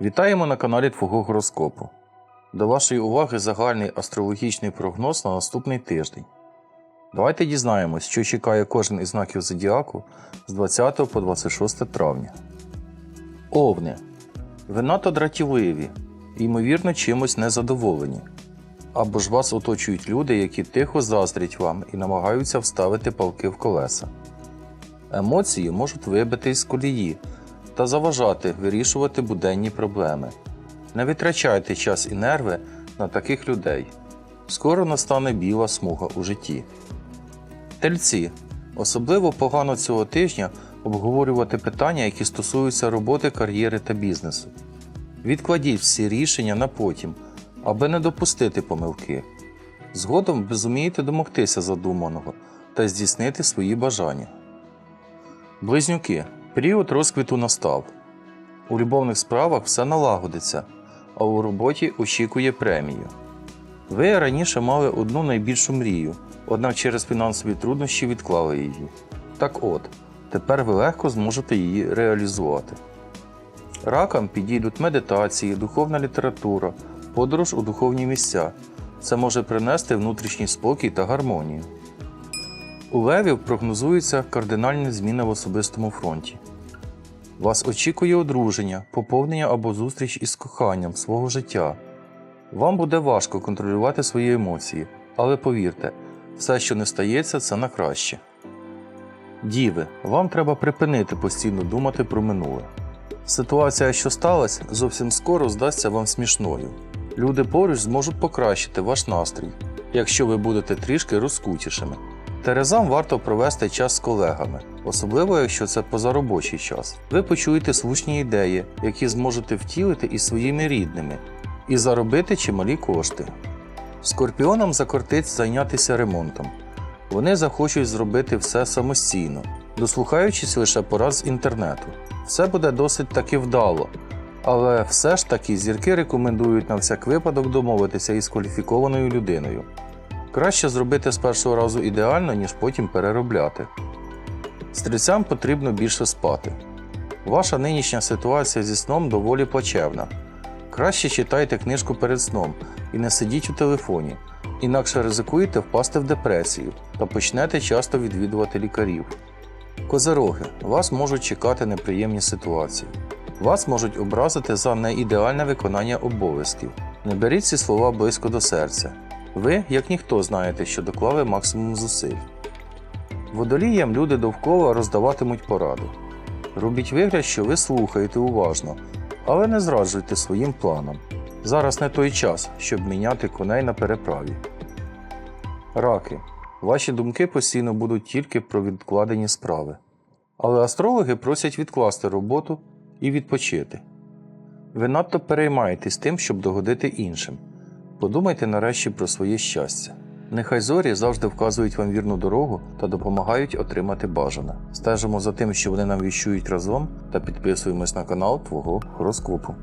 Вітаємо на каналі Твого гороскопу. До вашої уваги загальний астрологічний прогноз на наступний тиждень. Давайте дізнаємось, що чекає кожен із знаків зодіаку з 20 по 26 травня. Овни. Ви надто дратівливі ймовірно, чимось незадоволені. Або ж вас оточують люди, які тихо заздрять вам і намагаються вставити палки в колеса. Емоції можуть вибити із колії та заважати вирішувати буденні проблеми. Не витрачайте час і нерви на таких людей. Скоро настане біла смуга у житті. Тельці. Особливо погано цього тижня обговорювати питання, які стосуються роботи, кар'єри та бізнесу. Відкладіть всі рішення на потім, аби не допустити помилки. Згодом ви зумієте домогтися задуманого та здійснити свої бажання. Близнюки. Період розквіту настав. У любовних справах все налагодиться, а у роботі очікує премію. Ви раніше мали одну найбільшу мрію, однак через фінансові труднощі відклали її. Так от, тепер ви легко зможете її реалізувати. Ракам підійдуть медитації, духовна література, подорож у духовні місця. Це може принести внутрішній спокій та гармонію. У левів прогнозуються кардинальні зміни в особистому фронті. Вас очікує одруження, поповнення або зустріч із коханням свого життя. Вам буде важко контролювати свої емоції, але повірте, все, що не стається, це на краще. Діви, вам треба припинити постійно думати про минуле. Ситуація, що сталася, зовсім скоро здасться вам смішною. Люди поруч зможуть покращити ваш настрій, якщо ви будете трішки розкутішими. Терезам варто провести час з колегами, особливо якщо це позаробочий час. Ви почуєте слушні ідеї, які зможете втілити із своїми рідними, і заробити чималі кошти. Скорпіонам закортить зайнятися ремонтом. Вони захочуть зробити все самостійно, дослухаючись лише порад з інтернету. Все буде досить таки вдало, але все ж таки зірки рекомендують на всяк випадок домовитися із кваліфікованою людиною. Краще зробити з першого разу ідеально, ніж потім переробляти. Стрільцям потрібно більше спати. Ваша нинішня ситуація зі сном доволі плачевна. Краще читайте книжку перед сном і не сидіть у телефоні, інакше ризикуєте впасти в депресію та почнете часто відвідувати лікарів. Козероги, вас можуть чекати неприємні ситуації. Вас можуть образити за неідеальне виконання обов'язків. Не беріть ці слова близько до серця. Ви, як ніхто, знаєте, що доклали максимум зусиль. Водоліям люди довкола роздаватимуть поради. Робіть вигляд, що ви слухаєте уважно, але не зраджуйте своїм планам. Зараз не той час, щоб міняти коней на переправі. Раки. Ваші думки постійно будуть тільки про відкладені справи. Але астрологи просять відкласти роботу і відпочити. Ви надто переймаєтесь тим, щоб догодити іншим. Подумайте нарешті про своє щастя. Нехай зорі завжди вказують вам вірну дорогу та допомагають отримати бажане. Стежимо за тим, що вони нам віщують разом, та підписуємось на канал Твого гороскопу.